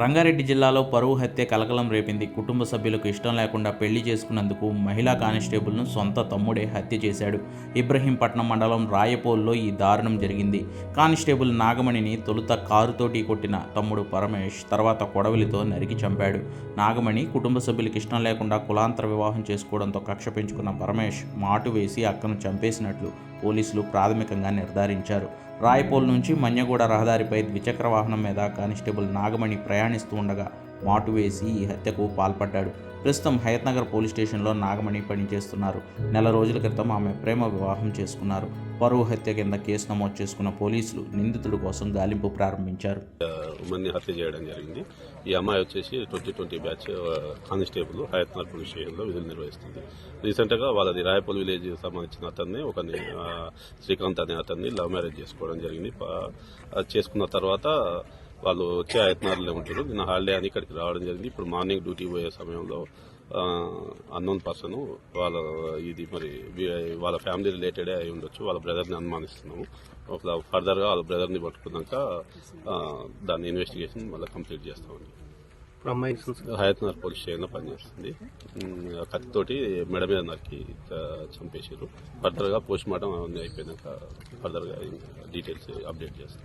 రంగారెడ్డి జిల్లాలో పరువు హత్య కలకలం రేపింది. కుటుంబ సభ్యులకు ఇష్టం లేకుండా పెళ్ళి చేసుకున్నందుకు మహిళా కానిస్టేబుల్ను సొంత తమ్ముడే హత్య చేశాడు. ఇబ్రహీంపట్నం మండలం రాయపోల్లో ఈ దారుణం జరిగింది. కానిస్టేబుల్ నాగమణిని తొలుత కారుతోటి కొట్టిన తమ్ముడు పరమేష్ తర్వాత కొడవలితో నరికి చంపాడు. నాగమణి కుటుంబ సభ్యులకు ఇష్టం లేకుండా కులాంతర వివాహం చేసుకోవడంతో కక్ష పెంచుకున్న పరమేష్ మాటు వేసి అక్కను చంపేసినట్లు పోలీసులు ప్రాథమికంగా నిర్ధారించారు. రాయపోల్ నుంచి మన్యగూడ రహదారిపై ద్విచక్ర వాహనం మీద కానిస్టేబుల్ నాగమణి ప్రయాణిస్తూ ఉండగా మాటు వేసి ఈ హత్యకు పాల్పడ్డాడు. ప్రస్తుతం హయత్నగర్ పోలీస్ స్టేషన్లో నాగమణి పనిచేస్తున్నారు. నెల రోజుల క్రితం ఆమె ప్రేమ వివాహం చేసుకున్నారు. పరువు హత్య కింద కేసు నమోదు చేసుకున్న పోలీసులు నిందితుడి కోసం గాలింపు ప్రారంభించారు. ఉమెన్ని హత్య చేయడం జరిగింది. ఈ అమ్మాయి వచ్చేసి twenty twenty batch constable Hayathnagar police స్టేషన్లో విధులు నిర్వహిస్తుంది. రీసెంట్గా వాళ్ళది రాయపల్లి విలేజ్ సంబంధించిన అతన్ని ఒక శ్రీకాంత్ అనే అతన్ని లవ్ మ్యారేజ్ చేసుకోవడం జరిగింది. చేసుకున్న తర్వాత వాళ్ళు వచ్చే హయత్నార్లో ఉంటారు. నిన్న హాలిడే అని ఇక్కడికి రావడం జరిగింది. ఇప్పుడు మార్నింగ్ డ్యూటీ పోయే సమయంలో అన్నోన్ పర్సన్ వాళ్ళ ఇది మరి వాళ్ళ ఫ్యామిలీ రిలేటెడే అయి ఉండొచ్చు. వాళ్ళ బ్రదర్ని అనుమానిస్తున్నాము. ఒక ఫర్దర్గా వాళ్ళ బ్రదర్ని పట్టుకున్నాక ఆ, దాని ఇన్వెస్టిగేషన్ మళ్ళీ కంప్లీట్ చేస్తామండి హయత్నగర్ పోలీస్ స్టేషన్లో పనిచేస్తుంది. కత్తితోటి మెడ మీద నరికి చంపేసారు ఫర్దర్గా పోస్ట్ మార్టం అవన్నీ అయిపోయినాక ఫర్దర్గా డీటెయిల్స్ అప్డేట్ చేస్తాం.